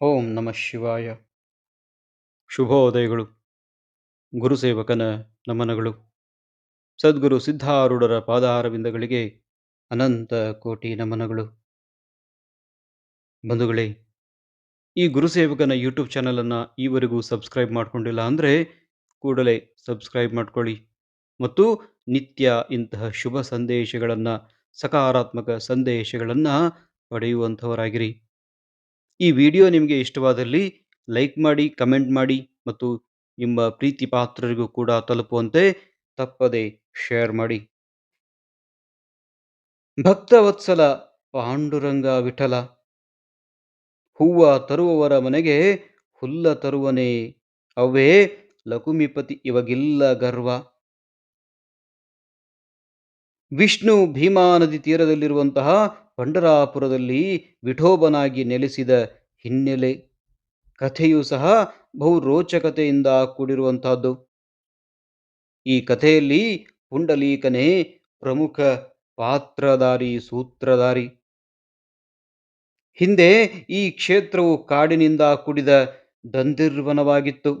ಓಂ ನಮಃ ಶಿವಾಯ. ಶುಭೋದಯಗಳು. ಗುರುಸೇವಕನ ನಮನಗಳು. ಸದ್ಗುರು ಸಿದ್ಧಾರೂಢರ ಪಾದಾರವಿಂದಗಳಿಗೆ ಅನಂತ ಕೋಟಿ ನಮನಗಳು. ಬಂಧುಗಳೇ, ಈ ಗುರುಸೇವಕನ ಯೂಟ್ಯೂಬ್ ಚಾನಲನ್ನು ಈವರೆಗೂ ಸಬ್ಸ್ಕ್ರೈಬ್ ಮಾಡ್ಕೊಂಡಿಲ್ಲ ಅಂದರೆ ಕೂಡಲೇ ಸಬ್ಸ್ಕ್ರೈಬ್ ಮಾಡ್ಕೊಳ್ಳಿ. ಮತ್ತು ನಿತ್ಯ ಇಂತಹ ಶುಭ ಸಂದೇಶಗಳನ್ನು, ಸಕಾರಾತ್ಮಕ ಸಂದೇಶಗಳನ್ನು ಪಡೆಯುವಂಥವರಾಗಿರಿ. ಈ ವಿಡಿಯೋ ನಿಮಗೆ ಇಷ್ಟವಾದಲ್ಲಿ ಲೈಕ್ ಮಾಡಿ, ಕಮೆಂಟ್ ಮಾಡಿ ಮತ್ತು ನಿಮ್ಮ ಪ್ರೀತಿ ಪಾತ್ರರಿಗೂ ಕೂಡ ತಲುಪುವಂತೆ ತಪ್ಪದೆ ಶೇರ್ ಮಾಡಿ. ಭಕ್ತವತ್ಸಲ ಪಾಂಡುರಂಗ ವಿಠಲ. ಹೂವ ತರುವವರ ಮನೆಗೆ ಹುಲ್ಲ ತರುವನೇ ಅವೇ ಲಕುಮಿಪತಿ ಇವಗಿಲ್ಲ ಗರ್ವ. ವಿಷ್ಣು ಭೀಮಾ ನದಿ ತೀರದಲ್ಲಿರುವಂತಹ ಪಂಡರಾಪುರದಲ್ಲಿ ವಿಠೋಬನಾಗಿ ನೆಲೆಸಿದ ಹಿನ್ನೆಲೆ ಕಥೆಯೂ ಸಹ ಬಹು ರೋಚಕತೆಯಿಂದ ಕೂಡಿರುವಂತಹದ್ದು ಈ ಕಥೆಯಲ್ಲಿ ಪುಂಡಲೀಕನೇ ಪ್ರಮುಖ ಪಾತ್ರಧಾರಿ, ಸೂತ್ರಧಾರಿ. ಹಿಂದೆ ಈ ಕ್ಷೇತ್ರವು ಕಾಡಿನಿಂದ ಕೂಡಿದ ದಂದಿರ್ವನವಾಗಿತ್ತು.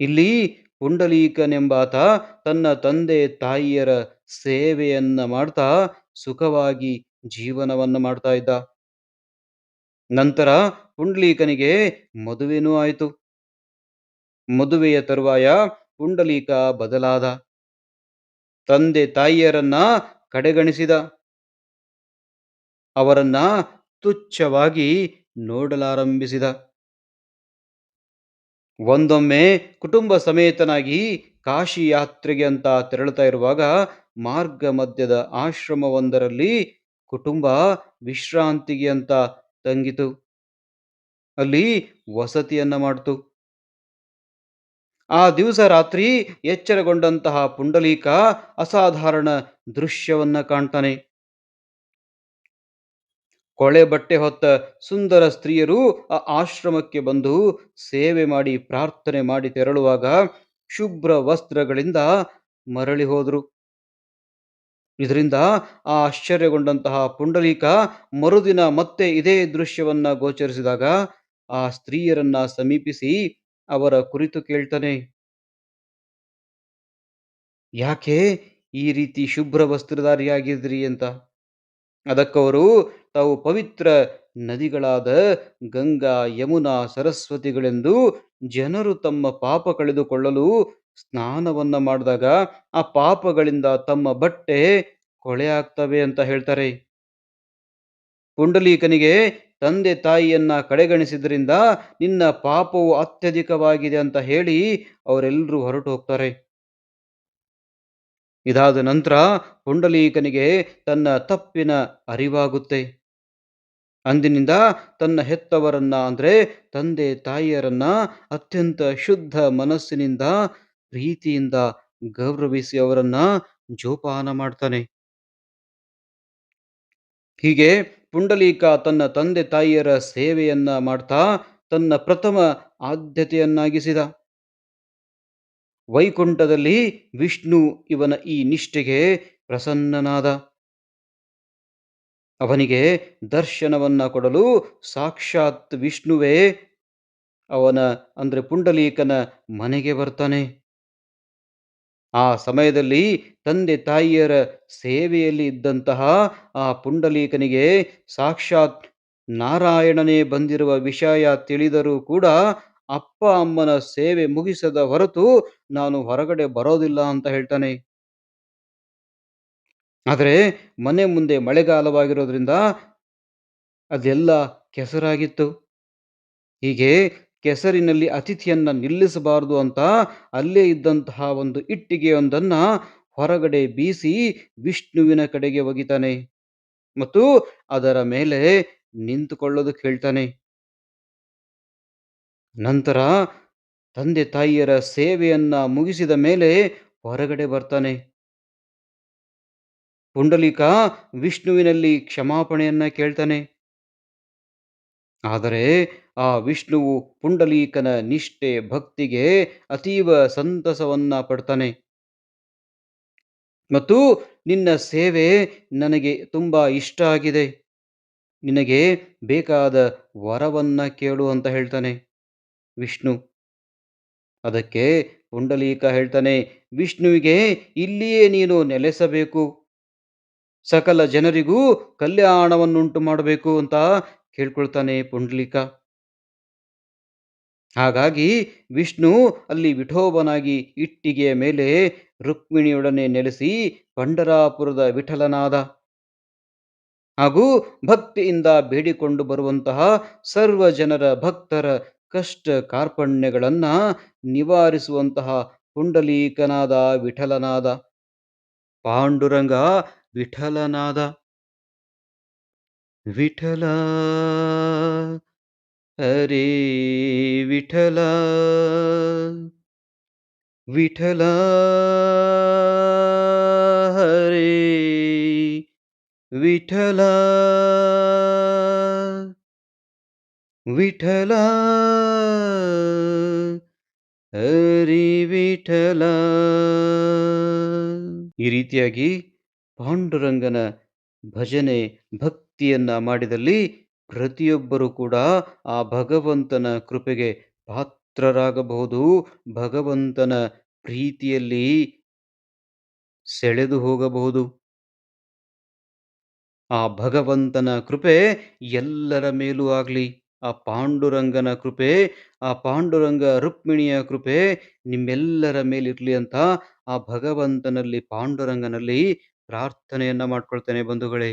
ಇಲ್ಲಿ ಪುಂಡಲೀಕನೆಂಬಾತ ತನ್ನ ತಂದೆ ತಾಯಿಯರ ಸೇವೆಯನ್ನ ಮಾಡ್ತಾ ಸುಖವಾಗಿ ಜೀವನವನ್ನ ಮಾಡ್ತಾ ಇದ್ದ. ನಂತರ ಪುಂಡಲೀಕನಿಗೆ ಮದುವೆನೂ ಆಯಿತು. ಮದುವೆಯ ತರುವಾಯ ಪುಂಡಲೀಕ ಬದಲಾದ. ತಂದೆ ತಾಯಿಯರನ್ನ ಕಡೆಗಣಿಸಿದ. ಅವರನ್ನ ತುಚ್ಛವಾಗಿ ನೋಡಲಾರಂಭಿಸಿದ. ಒಂದೊಮ್ಮೆ ಕುಟುಂಬ ಸಮೇತನಾಗಿ ಕಾಶಿ ಯಾತ್ರೆಗೆ ಅಂತ ತೆರಳುತ್ತಾ ಇರುವಾಗ ಮಾರ್ಗ ಮಧ್ಯದ ಆಶ್ರಮವೊಂದರಲ್ಲಿ ಕುಟುಂಬ ವಿಶ್ರಾಂತಿಗೆ ಅಂತ ತಂಗಿತು. ಅಲ್ಲಿ ವಸತಿಯನ್ನ ಮಾಡಿತು. ಆ ದಿವಸ ರಾತ್ರಿ ಎಚ್ಚರಗೊಂಡಂತಹ ಪುಂಡಲೀಕ ಅಸಾಧಾರಣ ದೃಶ್ಯವನ್ನ ಕಾಣ್ತಾನೆ. ಕೊಳೆ ಬಟ್ಟೆ ಹೊತ್ತ ಸುಂದರ ಸ್ತ್ರೀಯರು ಆ ಆಶ್ರಮಕ್ಕೆ ಬಂದು ಸೇವೆ ಮಾಡಿ ಪ್ರಾರ್ಥನೆ ಮಾಡಿ ತೆರಳುವಾಗ ಶುಭ್ರ ವಸ್ತ್ರಗಳಿಂದ ಮರಳಿ ಹೋದರು. ಇದರಿಂದ ಆ ಆಶ್ಚರ್ಯಗೊಂಡಂತಹ ಪುಂಡಲೀಕ ಮರುದಿನ ಮತ್ತೆ ಇದೇ ದೃಶ್ಯವನ್ನ ಗೋಚರಿಸಿದಾಗ ಆ ಸ್ತ್ರೀಯರನ್ನ ಸಮೀಪಿಸಿ ಅವರ ಕುರಿತು ಕೇಳ್ತಾನೆ. ಯಾಕೆ ಈ ರೀತಿ ಶುಭ್ರ ವಸ್ತ್ರಧಾರಿಯಾಗಿದ್ರಿ ಅಂತ? ಅದಕ್ಕವರು ತಾವು ಪವಿತ್ರ ನದಿಗಳಾದ ಗಂಗಾ, ಯಮುನಾ, ಸರಸ್ವತಿಗಳೆಂದು ಜನರು ತಮ್ಮ ಪಾಪ ಕಳೆದುಕೊಳ್ಳಲು ಸ್ನಾನವನ್ನ ಮಾಡಿದಾಗ ಆ ಪಾಪಗಳಿಂದ ತಮ್ಮ ಬಟ್ಟೆ ಕೊಳೆ ಆಗ್ತವೆ ಅಂತ ಹೇಳ್ತಾರೆ. ಪುಂಡಲೀಕನಿಗೆ ತಂದೆ ತಾಯಿಯನ್ನ ಕಡೆಗಣಿಸಿದ್ರಿಂದ ನಿನ್ನ ಪಾಪವು ಅತ್ಯಧಿಕವಾಗಿದೆ ಅಂತ ಹೇಳಿ ಅವರೆಲ್ಲರೂ ಹೊರಟು ಹೋಗ್ತಾರೆ. ಇದಾದ ನಂತರ ಪುಂಡಲೀಕನಿಗೆ ತನ್ನ ತಪ್ಪಿನ ಅರಿವಾಗುತ್ತೆ. ಅಂದಿನಿಂದ ತನ್ನ ಹೆತ್ತವರನ್ನ ಅಂದ್ರೆ ತಂದೆ ತಾಯಿಯರನ್ನ ಅತ್ಯಂತ ಶುದ್ಧ ಮನಸ್ಸಿನಿಂದ ಪ್ರೀತಿಯಿಂದ ಗೌರವಿಸಿ ಅವರನ್ನ ಜೋಪಾನ ಮಾಡ್ತಾನೆ. ಹೀಗೆ ಪುಂಡಲೀಕ ತನ್ನ ತಂದೆ ತಾಯಿಯರ ಸೇವೆಯನ್ನ ಮಾಡ್ತಾ ತನ್ನ ಪ್ರಥಮ ಆದ್ಯತೆಯನ್ನಾಗಿಸಿದ. ವೈಕುಂಠದಲ್ಲಿ ವಿಷ್ಣು ಇವನ ಈ ನಿಷ್ಠೆಗೆ ಪ್ರಸನ್ನನಾದ. ಅವನಿಗೆ ದರ್ಶನವನ್ನ ಕೊಡಲು ಸಾಕ್ಷಾತ್ ವಿಷ್ಣುವೇ ಅವನ ಅಂದ್ರೆ ಪುಂಡಲೀಕನ ಮನೆಗೆ ಬರ್ತಾನೆ. ಆ ಸಮಯದಲ್ಲಿ ತಂದೆ ತಾಯಿಯರ ಸೇವೆಯಲ್ಲಿ ಇದ್ದಂತಹ ಆ ಪುಂಡಲೀಕನಿಗೆ ಸಾಕ್ಷಾತ್ ನಾರಾಯಣನೇ ಬಂದಿರುವ ವಿಷಯ ತಿಳಿದರೂ ಕೂಡ ಅಪ್ಪ ಅಮ್ಮನ ಸೇವೆ ಮುಗಿಸದ ಹೊರತು ನಾನು ಹೊರಗಡೆ ಬರೋದಿಲ್ಲ ಅಂತ ಹೇಳ್ತಾನೆ. ಆದರೆ ಮನೆ ಮುಂದೆ ಮಳೆಗಾಲವಾಗಿರೋದ್ರಿಂದ ಅದೆಲ್ಲ ಕೆಸರಾಗಿತ್ತು. ಹೀಗೆ ಕೆಸರಿನಲ್ಲಿ ಅತಿಥಿಯನ್ನು ನಿಲ್ಲಿಸಬಾರದು ಅಂತ ಅಲ್ಲೇ ಇದ್ದಂತಹ ಒಂದು ಇಟ್ಟಿಗೆಯೊಂದನ್ನ ಹೊರಗಡೆ ಬೀಸಿ ವಿಷ್ಣುವಿನ ಕಡೆಗೆ ಒಗಿತಾನೆ ಮತ್ತು ಅದರ ಮೇಲೆ ನಿಂತುಕೊಳ್ಳೋದಕ್ಕೆ ಹೇಳ್ತಾನೆ. ನಂತರ ತಂದೆ ತಾಯಿಯರ ಸೇವೆಯನ್ನ ಮುಗಿಸಿದ ಮೇಲೆ ಹೊರಗಡೆ ಬರ್ತಾನೆ. ಪುಂಡಲಿಕ ವಿಷ್ಣುವಿನಲ್ಲಿ ಕ್ಷಮಾಪಣೆಯನ್ನ ಕೇಳ್ತಾನೆ. ಆದರೆ ಆ ವಿಷ್ಣುವು ಪುಂಡಲೀಕನ ನಿಷ್ಠೆ ಭಕ್ತಿಗೆ ಅತೀವ ಸಂತಸವನ್ನ ಪಡ್ತಾನೆ. ಮತ್ತು ನಿನ್ನ ಸೇವೆ ನನಗೆ ತುಂಬ ಇಷ್ಟ ಆಗಿದೆ. ನಿನಗೆ ಬೇಕಾದ ವರವನ್ನ ಕೇಳು ಅಂತ ಹೇಳ್ತಾನೆ ವಿಷ್ಣು. ಅದಕ್ಕೆ ಪುಂಡಲೀಕ ಹೇಳ್ತಾನೆ, ವಿಷ್ಣುವಿಗೆ ಇಲ್ಲಿಯೇ ನೀನು ನೆಲೆಸಬೇಕು. ಸಕಲ ಜನರಿಗೂ ಕಲ್ಯಾಣವನ್ನುಂಟು ಮಾಡಬೇಕು ಅಂತ ಕೇಳ್ಕೊಳ್ತಾನೆ ಪುಂಡಲೀಕ. ಹಾಗಾಗಿ ವಿಷ್ಣು ಅಲ್ಲಿ ವಿಠೋಬನಾಗಿ ಇಟ್ಟಿಗೆಯ ಮೇಲೆ ರುಕ್ಮಿಣಿಯೊಡನೆ ನೆಲೆಸಿ ಪಂಡರಾಪುರದ ವಿಠಲನಾದ. ಹಾಗೂ ಭಕ್ತಿಯಿಂದ ಬೇಡಿಕೊಂಡು ಬರುವಂತಹ ಸರ್ವ ಜನರ ಭಕ್ತರ ಕಷ್ಟ ಕಾರ್ಪಣ್ಯಗಳನ್ನು ನಿವಾರಿಸುವಂತಹ ಪುಂಡಲೀಕನಾದ ವಿಠಲನಾದ. ಪಾಂಡುರಂಗ ವಿಠಲನಾದ. ವಿಠಲ ಹರೇ ವಿಠಲ. ವಿಠಲ. ಹರಿ ವಿಠಲ. ವಿಠಲ. ಹರಿ ವಿಠಲ. ಈ ರೀತಿಯಾಗಿ ಪಾಂಡುರಂಗನ ಭಜನೆ ಭಕ್ತಿಯನ್ನ ಮಾಡಿದಲ್ಲಿ ಪ್ರತಿಯೊಬ್ಬರೂ ಕೂಡ ಆ ಭಗವಂತನ ಕೃಪೆಗೆ ಪಾತ್ರರಾಗಬಹುದು. ಭಗವಂತನ ಪ್ರೀತಿಯಲ್ಲಿ ಸೆಳೆದು ಹೋಗಬಹುದು. ಆ ಭಗವಂತನ ಕೃಪೆ ಎಲ್ಲರ ಮೇಲೂ ಆಗಲಿ, ಆ ಪಾಂಡುರಂಗನ ಕೃಪೆ, ಆ ಪಾಂಡುರಂಗ ರುಕ್ಮಿಣಿಯ ಕೃಪೆ ನಿಮ್ಮೆಲ್ಲರ ಮೇಲಿರಲಿ ಅಂತ ಆ ಭಗವಂತನಲ್ಲಿ, ಪಾಂಡುರಂಗನಲ್ಲಿ ಪ್ರಾರ್ಥನೆಯನ್ನ ಮಾಡ್ಕೊಳ್ತೇನೆ ಬಂಧುಗಳೇ.